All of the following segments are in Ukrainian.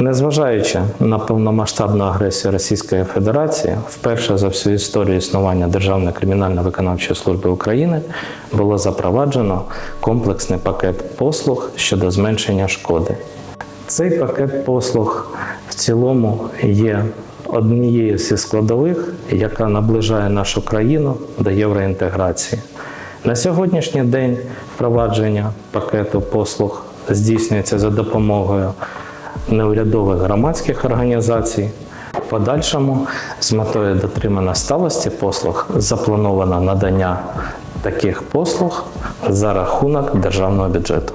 Незважаючи на повномасштабну агресію Російської Федерації, вперше за всю історію існування Державної кримінально-виконавчої служби України було запроваджено комплексний пакет послуг щодо зменшення шкоди. Цей пакет послуг в цілому є однією зі складових, яка наближає нашу країну до євроінтеграції. На сьогоднішній день впровадження пакету послуг здійснюється за допомогою неурядових громадських організацій. В подальшому з метою дотримання сталості послуг заплановано надання таких послуг за рахунок державного бюджету.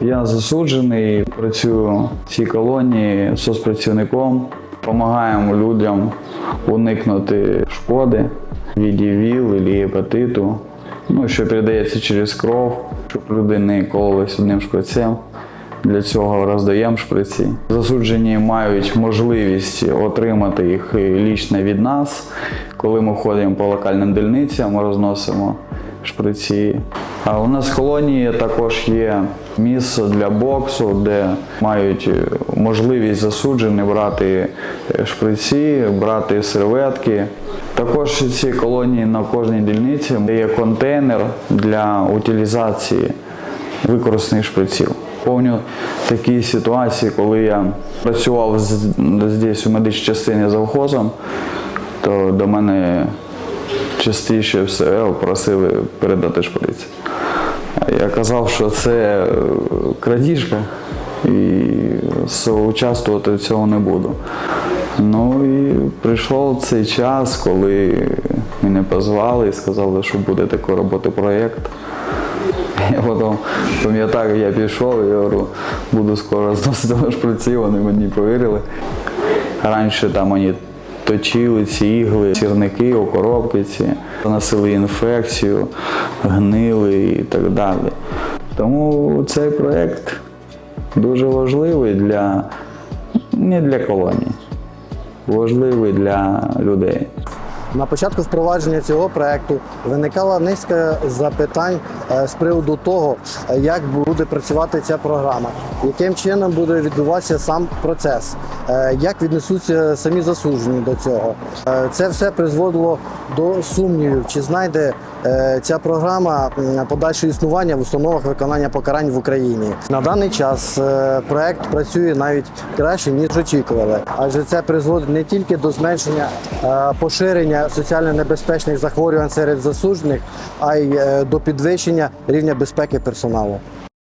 Я засуджений, працюю в цій колонії соцпрацівником. Допомагаємо людям уникнути шкоди від ВІЛ і гепатиту, ну, що передається через кров, щоб люди не кололись одним шприцем. Для цього роздаємо шприці. Засуджені мають можливість отримати їх лічно від нас. Коли ми ходимо по локальним дільницям, ми розносимо шприці. А у нас в колонії також є місце для боксу, де мають можливість засуджені брати шприці, брати серветки. Також в цій колонії на кожній дільниці є контейнер для утилізації використаних шприців. Помню такі ситуації, коли я працював здесь у медичній частині завхозом, то до мене частіше все просили передати шприц. А Я казав, що це е, крадіжка і соучаствувати в цьому не буду. Ну і прийшов цей час, коли мене позвали і сказали, що буде такий роботи проєкт. Я потім пам'ятаю, я пішов і говорю, буду скоро зносити шприці, вони мені повірили. Раніше там вони точили ці ігли, сірники, окоробки ці, носили інфекцію, гнили і так далі. Тому цей проєкт дуже важливий для не для колоній, важливий для людей. На початку впровадження цього проекту виникала низка запитань е, з приводу того, е, як буде працювати ця програма, яким чином буде відбуватися сам процес, е, як віднесуться самі засуджені до цього. Це все призводило до сумнівів, чи знайде е, ця програма подальше існування в установах виконання покарань в Україні. На даний час е, проект працює навіть краще ніж очікували, адже це призводить не тільки до зменшення е, поширення соціально небезпечних захворювань серед засуджених, а й до підвищення рівня безпеки персоналу.